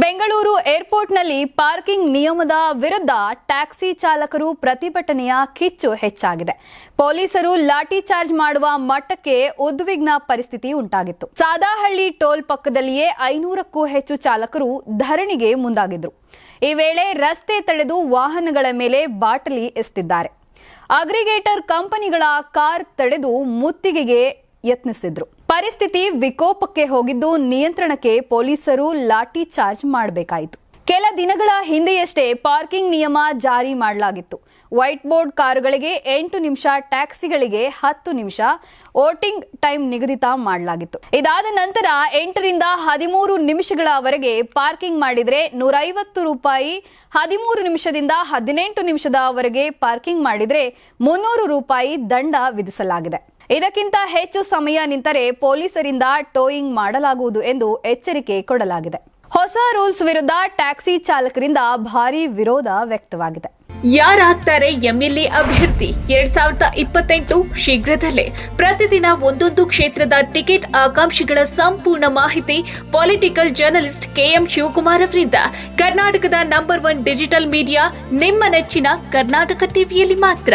Bengaluru ಏರ್ಪೋರ್ಟ್ನಲ್ಲಿ parking ನಿಯಮದ ವಿರುದ್ಧ taxi ಚಾಲಕರು ಪ್ರತಿಭಟನೆಯ ಕಿಚ್ಚು ಹೆಚ್ಚಾಗಿದೆ. ಪೊಲೀಸರು ಲಾಠಿ ಚಾರ್ಜ್ ಮಾಡುವ ಮಟ್ಟಕ್ಕೆ ಉದ್ವಿಗ್ನ ಪರಿಸ್ಥಿತಿ ಉಂಟಾಗಿತ್ತು. ಸಾದಾಹಳ್ಳಿ ಟೋಲ್ ಪಕ್ಕದಲ್ಲಿಯೇ ಐನೂರಕ್ಕೂ ಹೆಚ್ಚು ಚಾಲಕರು ಧರಣಿಗೆ ಮುಂದಾಗಿದ್ರು. ಈ ವೇಳೆ ರಸ್ತೆ ತಡೆದು ವಾಹನಗಳ ಮೇಲೆ ಬಾಟಲಿ ಎಸ್ತಿದ್ದಾರೆ ಅಗ್ರಿಗೇಟರ್ ಕಂಪನಿಗಳ ಕಾರ್ ತಡೆದು ಮುತ್ತಿಗೆಗೆ ಯತ್ನಿಸಿದ್ರು. ಪರಿಸ್ಥಿತಿ ವಿಕೋಪಕ್ಕೆ ಹೋಗಿದ್ದು ನಿಯಂತ್ರಣಕ್ಕೆ ಪೊಲೀಸರು ಲಾಠಿ ಚಾರ್ಜ್ ಮಾಡಬೇಕಾಯಿತು. ಕೆಲ ದಿನಗಳ ಹಿಂದೆಯಷ್ಟೇ ಪಾರ್ಕಿಂಗ್ ನಿಯಮ ಜಾರಿ ಮಾಡಲಾಗಿತ್ತು. ವೈಟ್ ಬೋರ್ಡ್ ಕಾರುಗಳಿಗೆ ಎಂಟು ನಿಮಿಷ, ಟ್ಯಾಕ್ಸಿಗಳಿಗೆ ಹತ್ತು ನಿಮಿಷ ವೋಟಿಂಗ್ ಟೈಮ್ ನಿಗದಿತ ಮಾಡಲಾಗಿತ್ತು. ಇದಾದ ನಂತರ ಎಂಟರಿಂದ ಹದಿಮೂರು ನಿಮಿಷಗಳವರೆಗೆ ಪಾರ್ಕಿಂಗ್ ಮಾಡಿದರೆ ನೂರೈವತ್ತು ರೂಪಾಯಿ ಹದಿಮೂರು ನಿಮಿಷದಿಂದ ಹದಿನೆಂಟು ನಿಮಿಷದವರೆಗೆ ಪಾರ್ಕಿಂಗ್ ಮಾಡಿದರೆ ಮುನ್ನೂರು ರೂಪಾಯಿ ದಂಡ ವಿಧಿಸಲಾಗಿದೆ. ಇದಕ್ಕಿಂತ ಹೆಚ್ಚು ಸಮಯ ನಿಂತರೆ ಪೊಲೀಸರಿಂದ ಟೋಯಿಂಗ್ ಮಾಡಲಾಗುವುದು ಎಂದು ಎಚ್ಚರಿಕೆ ಕೊಡಲಾಗಿದೆ. ಹೊಸ ರೂಲ್ಸ್ ವಿರುದ್ಧ ಟ್ಯಾಕ್ಸಿ ಚಾಲಕರಿಂದ ಭಾರೀ ವಿರೋಧ ವ್ಯಕ್ತವಾಗಿದೆ. ಯಾರಾಗ್ತಾರೆ ಎಂಎಲ್ಎ ಅಭ್ಯರ್ಥಿ ಎರಡ್ ಸಾವಿರದ ಇಪ್ಪತ್ತೆಂಟು ಶೀಘ್ರದಲ್ಲೇ. ಪ್ರತಿದಿನ ಒಂದೊಂದು ಕ್ಷೇತ್ರದ ಟಿಕೆಟ್ ಆಕಾಂಕ್ಷಿಗಳ ಸಂಪೂರ್ಣ ಮಾಹಿತಿ ಪೊಲಿಟಿಕಲ್ ಜರ್ನಲಿಸ್ಟ್ ಕೆಎಂ ಶಿವಕುಮಾರ್ ಅವರಿಂದ. ಕರ್ನಾಟಕದ ನಂಬರ್ ಒನ್ ಡಿಜಿಟಲ್ ಮೀಡಿಯಾ, ನಿಮ್ಮ ನೆಚ್ಚಿನ ಕರ್ನಾಟಕ ಟಿವಿಯಲ್ಲಿ ಮಾತ್ರ.